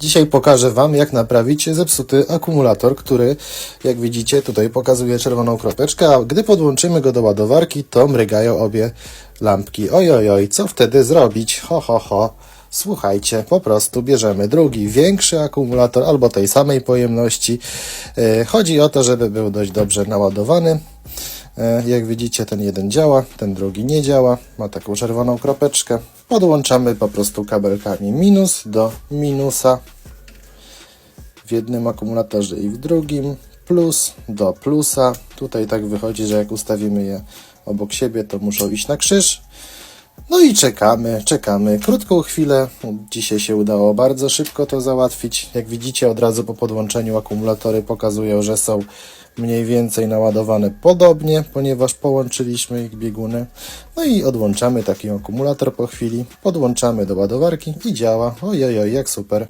Dzisiaj pokażę Wam, jak naprawić zepsuty akumulator, który, jak widzicie, tutaj pokazuje czerwoną kropeczkę, a gdy podłączymy go do ładowarki, to mrygają obie lampki. Oj, oj, oj, co wtedy zrobić? Ho, ho, ho. Słuchajcie, po prostu bierzemy drugi, większy akumulator albo tej samej pojemności. E, Chodzi o to, żeby był dość dobrze naładowany. E, Jak widzicie, ten jeden działa, ten drugi nie działa. Ma taką czerwoną kropeczkę. Podłączamy po prostu kabelkami minus do minusa w jednym akumulatorze i w drugim, plus do plusa. Tutaj tak wychodzi, że jak ustawimy je obok siebie, to muszą iść na krzyż. No i czekamy, czekamy. Krótką chwilę. Dzisiaj się udało bardzo szybko to załatwić. Jak widzicie, od razu po podłączeniu akumulatory pokazują, że są mniej więcej naładowane podobnie, ponieważ połączyliśmy ich bieguny. No i odłączamy taki akumulator po chwili, podłączamy do ładowarki i działa. Ojej, jak super.